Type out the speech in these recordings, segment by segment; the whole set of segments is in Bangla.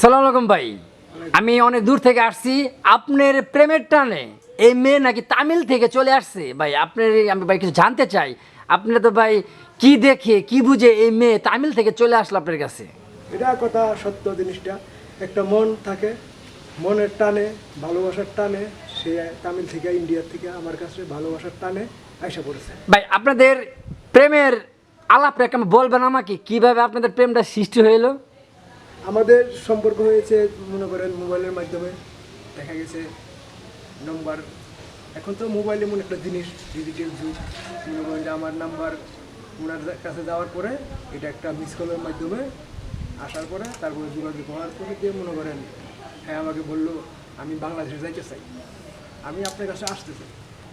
সালাম আলাইকুম ভাই। আমি অনেক দূর থেকে আসছি। আপনার প্রেমের টানে এই মেয়ে নাকি তামিল থেকে চলে আসছে? ভাই আপনার আমি ভাই কিছু জানতে চাই। আপনি তো ভাই কি দেখে কি বুঝে এই মেয়ে তামিল থেকে চলে আসলো আপনার কাছে? এটা কথা সত্য জিনিসটা। একটা মন থাকে মনের টানে ভালোবাসার টানে সে তামিল থেকে ইন্ডিয়ার থেকে আমার কাছে ভালোবাসার টানে আইসা পড়েছে। ভাই আপনাদের প্রেমের আলাপটা একটু বলবেন আমাকে কীভাবে আপনাদের প্রেমটা সৃষ্টি হইল? আমাদের সম্পর্ক হয়েছে, মনে করেন, মোবাইলের মাধ্যমে। দেখা গেছে নম্বর এখন তো মোবাইল এমন একটা জিনিস ডিজিটাল যুগ। মনে করেন যে আমার নাম্বার ওনার কাছে যাওয়ার পরে এটা একটা মিস কলের মাধ্যমে আসার পরে তারপরে যোগাযোগ হওয়ার পরে দিয়ে মনে করেন হ্যাঁ আমাকে বলল, আমি বাংলাদেশে যাইতে চাই। আমি আপনার কাছে আসতে চাই।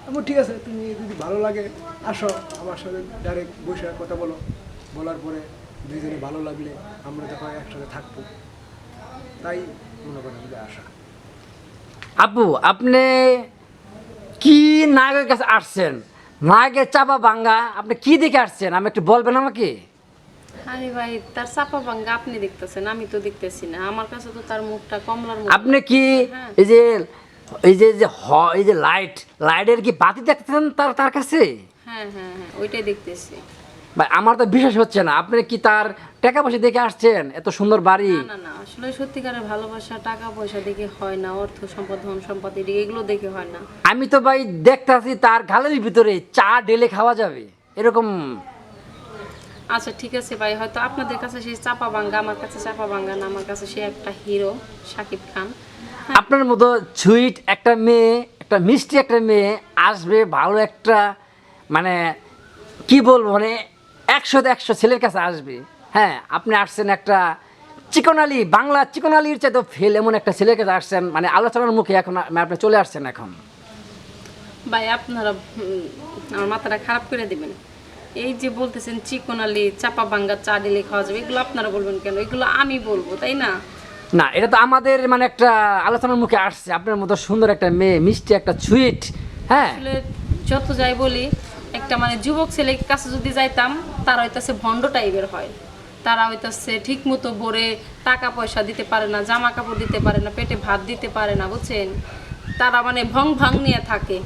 আমি ঠিক আছে, তুমি যদি ভালো লাগে, আসো। আমার সাথে ডাইরেক্ট বসে কথা বলো। বলার পরে দুইজনে ভালো লাগলে আমরা যখন একসাথে থাকব। তাই মনে করেন যে আশা। আপু আপনি কি নায়কের কাছে আসছেন? নায়কের চাপা ভাঙ্গা আপনি কি দেখে আসছেন? আমি একটু বলবেন আমাকে। আরে ভাই তার চাপা ভাঙ্গা আপনি দেখতেছেন আমি তো দেখতেছি না। আমার কাছে তো তার মুখটা কমলার মুখ। আপনি কি হ্যাঁ। এই যে এই যে যে হ- এই যে লাইট লাইটের কি বাতি দেখতেছেন তার তার কাছে? হ্যাঁ হ্যাঁ হ্যাঁ ওইটাই দেখতেছি। ভাই আমার তো বিশ্বাস হচ্ছে না। আপনি কি তার টাকা পয়সা দেখে আসছেন? এত সুন্দর বাড়ি। না না না আসলে সত্যিকারের ভালোবাসা টাকা পয়সা দেখে হয় না অর্থ সম্পদ ধন সম্পদ এগুলো দেখে হয় না। আমি তো ভাই দেখতাছি তার গালের ভিতরে চা ঢেলে খাওয়া যাবে। এরকম। আচ্ছা ঠিক আছে ভাই হয়তো আপনাদের কাছে সেই চাপা ভাঙ্গা আমার কাছে চাপা ভাঙ্গা না আমার কাছে সে একটা হিরো শাকিব খান। আপনার মতো সুইট একটা মেয়ে একটা মিষ্টি একটা মেয়ে আসবে ভালো একটা মানে কি বলব মানে একশোতে একশো ছেলের কাছে আসবে। হ্যাঁ আপনি আসছেন একটা চিকনালি বাংলা চিকনালির চাইতে ফেল এমন একটা ছেলের কাছে আসছেন মানে আলোচনার মুখে এখন আ- আপনি চলে আসছেন এখন। ভাই আপনারা আমার মাথাটা খারাপ করে দিবেন। এই যে বলতেছেন চিকনালি চাপা ভাঙ্গা চা দিলে খাওয়া যাবে এগুলো আপনারা বলবেন কেন? এগুলো আমি বলব তাই না? না এটা তো আমাদের মানে একটা আলোচনার মুখে আসছে। আপনার মতো সুন্দর একটা মেয়ে মিষ্টি একটা সুইট হ্যাঁ। যত যাই বলি একটা মানে যুবক ছেলের কাছে যদি যাইতাম, তারা হইতাছে ভণ্ড টাইপের হয়। তারা হইতাছে ঠিক মতো ভরে টাকা পয়সা দিতে পারে না, জামা কাপড় দিতে পারে না, পেটে ভাত দিতে পারে না, বুঝছেন? তারা মানে ভং ভাং নিয়ে থাকে।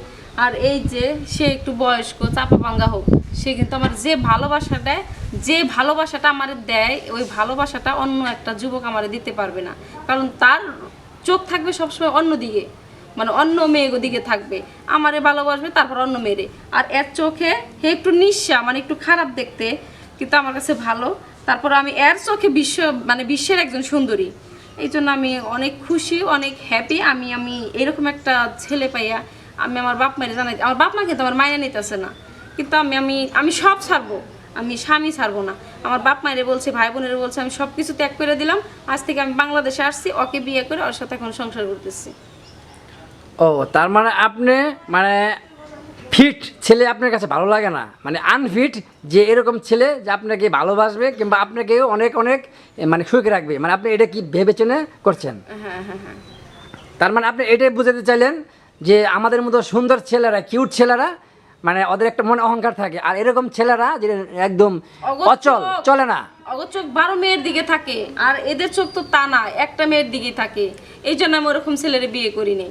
আর এই যে সে একটু বয়স্ক, চাপা ভাঙ্গা হোক, সে কিন্তু আমার যে ভালোবাসা দেয় যে ভালোবাসাটা আমার দেয়, ওই ভালোবাসাটা অন্য একটা যুবক আমার দিতে পারবে না। কারণ তার চোখ থাকবে সবসময় অন্য দিকে মানে অন্য মেয়ের ওদিকে থাকবে। আমারে ভালোবাসবে, তারপর অন্য মেয়েরে। আর এর চোখে হে একটু নিঃসা মানে একটু খারাপ দেখতে, কিন্তু আমার কাছে ভালো। তারপর আমি এর চোখে বিশ্ব মানে বিশ্বের একজন সুন্দরী। এই জন্য আমি অনেক খুশি, অনেক হ্যাপি আমি আমি এরকম একটা ছেলে পাইয়া আমি আমার বাপ মায়ের জানাই, আমার বাপ মা কিন্তু আমার মায়ের নিতেছে না। কিন্তু আমি আমি আমি সব ছাড়বো। আমি স্বামী ছাড়বো না। আমার বাপ মায়ের বলছে, ভাই বোনের বলছে, আমি সব কিছু ত্যাগ করে দিলাম। আজ থেকে আমি বাংলাদেশে আসছি, ওকে বিয়ে করে ওর সাথে এখন সংসার করতেছি। ও তার মানে আপনি মানে ফিট ছেলে আপনার কাছে ভালো লাগে না? মানে আনফিট যে এরকম ছেলে যে আপনাকে ভালোবাসবে কিংবা আপনাকেও অনেক অনেক মানে সুখে রাখবে। মানে আপনি এটা কি ভেবেচেনে করছেন? হ্যাঁ হ্যাঁ হ্যাঁ তার মানে আপনি এটাই বুঝাতে চাইলেন যে আমাদের মতো সুন্দর ছেলেরা কিউট ছেলেরা মানে ওদের একটা মনে অহংকার থাকে। আর এরকম ছেলেরা যে একদম অচল চলে না। অগর চোখ বারো মেয়ের দিকে থাকে আর এদের চোখ তো তা না একটা মেয়ের দিকে থাকে। এই জন্য আমি ওরকম ছেলের বিয়ে করিনি।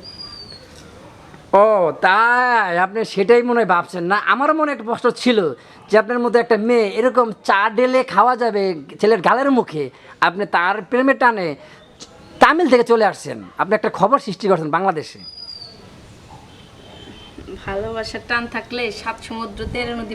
ও, তাই? আপনি সেটাই মনে হয় ভাবছেন না? আমার মনে একটা প্রশ্ন ছিল যে আপনার মধ্যে একটা মেয়ে এরকম চা ডেলে খাওয়া যাবে ছেলের গালের মুখে, আপনি তার প্রেমের টানে তামিল থেকে চলে আসছেন। আপনি একটা খবর সৃষ্টি করছেন বাংলাদেশে। ভালোবাসার টান থাকলে সাত সমুদ্র তেরো নদী